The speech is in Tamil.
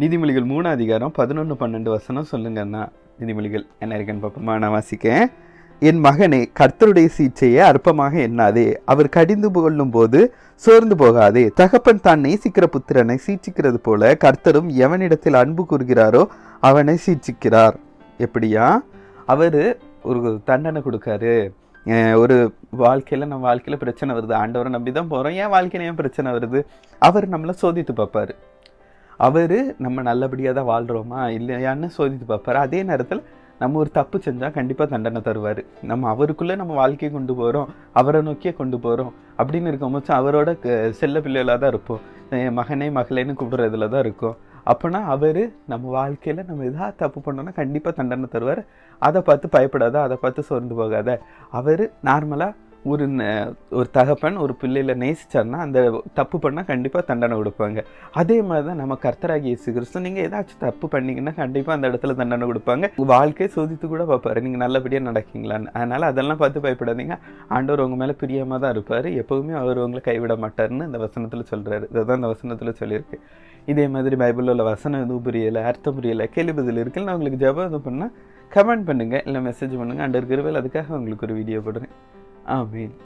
நீதிமொழிகள் மூணு அதிகாரம் பதினொன்று பன்னெண்டு வசனம் சொல்லுங்கண்ணா நீதிமொழிகள் என்ன இருக்குன்னு பார்ப்போமா? நான் வாசிக்கேன் என் மகனே கர்த்தருடைய சீச்சையை அற்பமாக எண்ணாதே. அவர் கடிந்து கொள்ளும் போது சோர்ந்து போகாதே. தகப்பன் தான் நேசிக்கிற புத்திரனை சீச்சிக்கிறது போல கர்த்தரும் எவனிடத்தில் அன்பு கூறுகிறாரோ அவனை சீச்சிக்கிறார் எப்படியா? அவர் ஒரு தண்டனை கொடுக்காரு. ஒரு வாழ்க்கையில் நம்ம வாழ்க்கையில் பிரச்சனை வருது. ஆண்டவரை நம்பி தான் போகிறோம் ஏன் வாழ்க்கையில் ஏன் பிரச்சனை வருது? அவர் நம்மளை சோதித்து பார்ப்பாரு. அவர் நம்ம நல்லபடியாக தான் வாழ்கிறோமா இல்லையான்னு சோதித்து பார்ப்பார். அதே நேரத்தில் நம்ம ஒரு தப்பு செஞ்சால் கண்டிப்பாக தண்டனை தருவார். நம்ம அவருக்குள்ளே நம்ம வாழ்க்கையை கொண்டு போகிறோம் அவரை நோக்கியே கொண்டு போகிறோம் அப்படின்னு இருக்கும்போது அவரோட செல்ல பிள்ளைகளாக தான் இருப்போம். என் மகனே மகளேன்னு கூப்பிடுறதுல தான் இருக்கும். அப்போனா அவர் நம்ம வாழ்க்கையில் நம்ம எதாவது தப்பு பண்ணோன்னா கண்டிப்பாக தண்டனை தருவார். அதை பார்த்து பயப்படாத அதை பார்த்து சோர்ந்து போகாத. அவர் நார்மலாக ஒரு ஒரு தகப்பன் ஒரு பிள்ளையில நேசிச்சார்னா அந்த தப்பு பண்ணால் கண்டிப்பாக தண்டனை கொடுப்பாங்க. அதே மாதிரி தான் நம்ம கர்த்தராகி இயேசு கிறிஸ்து நீங்கள் ஏதாச்சும் தப்பு பண்ணிங்கன்னா கண்டிப்பாக அந்த இடத்துல தண்டனை கொடுப்பாங்க. வாழ்க்கையை சோதித்து கூட பார்ப்பாரு. நீங்கள் நல்லபடியாக நடக்கீங்களான்னு. அதனால் அதெல்லாம் பார்த்து பயப்படாதீங்க. ஆண்டவர் உங்கள் மேலே பிரியமாக தான் இருப்பார். எப்போவுமே அவர் உங்களை கைவிட மாட்டார்னு இந்த வசனத்தில் சொல்கிறாரு இதுதான் இந்த வசனத்தில் சொல்லியிருக்கு. இதே மாதிரி பைபிளில் உள்ள வசனம் எதுவும் புரியலை அர்த்தம் புரியலை கேள்வி பதில் இருக்குன்னு நான் உங்களுக்கு ஜபம் எதுவும் பண்ணால் கமெண்ட் பண்ணுங்கள் இல்லை மெசேஜ் பண்ணுங்கள் அண்டர் கிருவேல் அதுக்காக உங்களுக்கு ஒரு வீடியோ போடுறேன். आमीन